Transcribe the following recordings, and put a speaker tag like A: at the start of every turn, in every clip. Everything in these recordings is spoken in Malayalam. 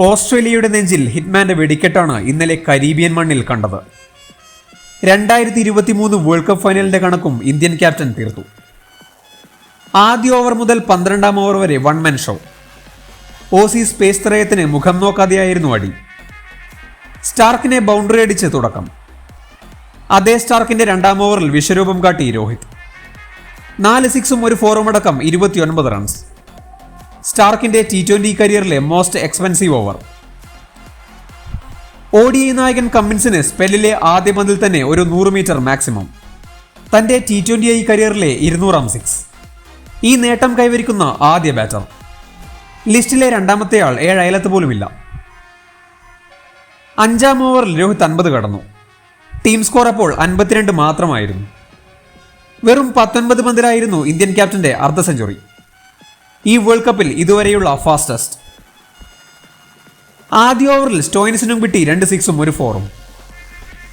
A: ഓസ്ട്രേലിയയുടെ നെഞ്ചിൽ ഹിറ്റ്മാന്റെ വെടിക്കെട്ടാണ് ഇന്നലെ കരീബിയൻ മണ്ണിൽ കണ്ടത്. രണ്ടായിരത്തി ഇരുപത്തി മൂന്ന് വേൾഡ് കപ്പ് ഫൈനലിന്റെ കണക്കും ഇന്ത്യൻ ക്യാപ്റ്റൻ തീർത്തു. ആദ്യ ഓവർ മുതൽ പന്ത്രണ്ടാം ഓവർ വരെ വൺ മൻ ഷോ ഓസി സ്പേസ് ത്രയത്തിന് മുഖം നോക്കാതെയായിരുന്നു അടി. സ്റ്റാർക്കിനെ ബൗണ്ടറി അടിച്ച് തുടക്കം. അതേ സ്റ്റാർക്കിന്റെ രണ്ടാം ഓവറിൽ വിശ്വരൂപം കാട്ടി രോഹിത്. നാല് സിക്സും ഒരു ഫോറും അടക്കം ഇരുപത്തിയൊൻപത് റൺസ് സ്റ്റാർക്കിന്റെ ടി ട്വന്റി കരിയറിലെ most expensive over O D I നായകൻ കമ്മിൻസിന് സ്പെല്ലിലെ ആദ്യ പന്തിൽ തന്നെ ഒരു നൂറ് മീറ്റർ മാക്സിമം തന്റെ ടി ട്വന്റി ഐ കരിയറിലെ ഇരുന്നൂറാം സിക്സ് ഈ നേട്ടം കൈവരിക്കുന്ന ആദ്യ ബാറ്റർ ലിസ്റ്റിലെ രണ്ടാമത്തെ ആൾ ഏഴ് അയലത്ത് പോലുമില്ല. അഞ്ചാം ഓവറിൽ രോഹിത് അൻപത് കടന്നു. ടീം സ്കോർ അപ്പോൾ അൻപത്തിരണ്ട് മാത്രമായിരുന്നു. വെറും പത്തൊൻപത് പന്തിലായിരുന്നു ഇന്ത്യൻ ക്യാപ്റ്റന്റെ അർദ്ധ സെഞ്ചുറി ഈ വേൾഡ് കപ്പിൽ ഇതുവരെയുള്ള ഫാസ്റ്റസ്റ്റ് ആദ്യ ഓവറിൽ സ്റ്റോയിൻസിനും കിട്ടി രണ്ട് സിക്സും ഒരു ഫോറും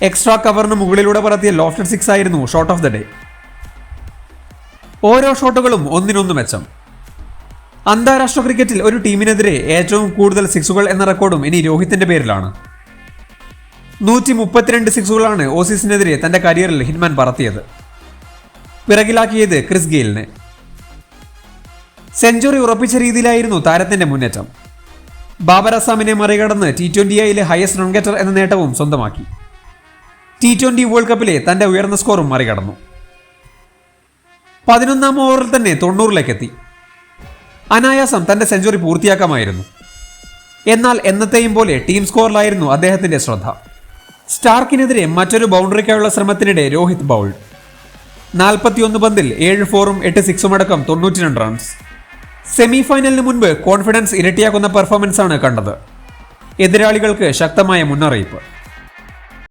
A: എക്സ്ട്രാ കവറിന് മുകളിലൂടെ പറത്തിയ ലോഫ്റ്റഡ് സിക്സ് ആയിരുന്നു ഷോട്ട് ഓഫ് ദ ഡേ ഓരോ ഷോട്ടുകളും ഒന്നിനൊന്ന് മെച്ചം. അന്താരാഷ്ട്ര ക്രിക്കറ്റിൽ ഒരു ടീമിനെതിരെ ഏറ്റവും കൂടുതൽ സിക്സുകൾ എന്ന റെക്കോർഡും ഇനി രോഹിത്തിന്റെ പേരിലാണ്. നൂറ്റി മുപ്പത്തിരണ്ട് സിക്സുകളാണ് ഓസീസിനെതിരെ തന്റെ കരിയറിൽ ഹിൻമാൻ പറത്തിയത്. പിറകിലാക്കിയത് ക്രിസ് ഗെയിലിനെ. സെഞ്ചുറി ഉറപ്പിച്ച രീതിയിലായിരുന്നു താരത്തിന്റെ മുന്നേറ്റം. ബാബർ അസാമിനെ മറികടന്ന് ടി ട്വന്റി ഐയിലെ ഹയസ്റ്റ് റൺ ഗെറ്റർ എന്ന നേട്ടവും സ്വന്തമാക്കി. ടി ട്വന്റി വേൾഡ് കപ്പിലെ തന്റെ ഉയർന്ന സ്കോറും മറികടന്നു. പതിനൊന്നാം ഓവറിൽ തന്നെ തൊണ്ണൂറിലേക്കെത്തി. അനായാസം തന്റെ സെഞ്ചുറി പൂർത്തിയാക്കാമായിരുന്നു. എന്നാൽ എന്നത്തെയും പോലെ ടീം സ്കോറിലായിരുന്നു അദ്ദേഹത്തിന്റെ ശ്രദ്ധ. സ്റ്റാർക്കിനെതിരെ മറ്റൊരു ബൗണ്ടറിക്കായുള്ള ശ്രമത്തിനിടെ രോഹിത് ബൗൾഡ്. നാൽപ്പത്തിയൊന്ന് പന്തിൽ ഏഴ് ഫോറും എട്ട് സിക്സും അടക്കം തൊണ്ണൂറ്റി റൺസ് സെമി ഫൈനലിന് മുൻപ് കോൺഫിഡൻസ് ഇരട്ടിയാക്കുന്ന പെർഫോമൻസാണ് കണ്ടത്. എതിരാളികൾക്ക് ശക്തമായ മുന്നറിയിപ്പ്.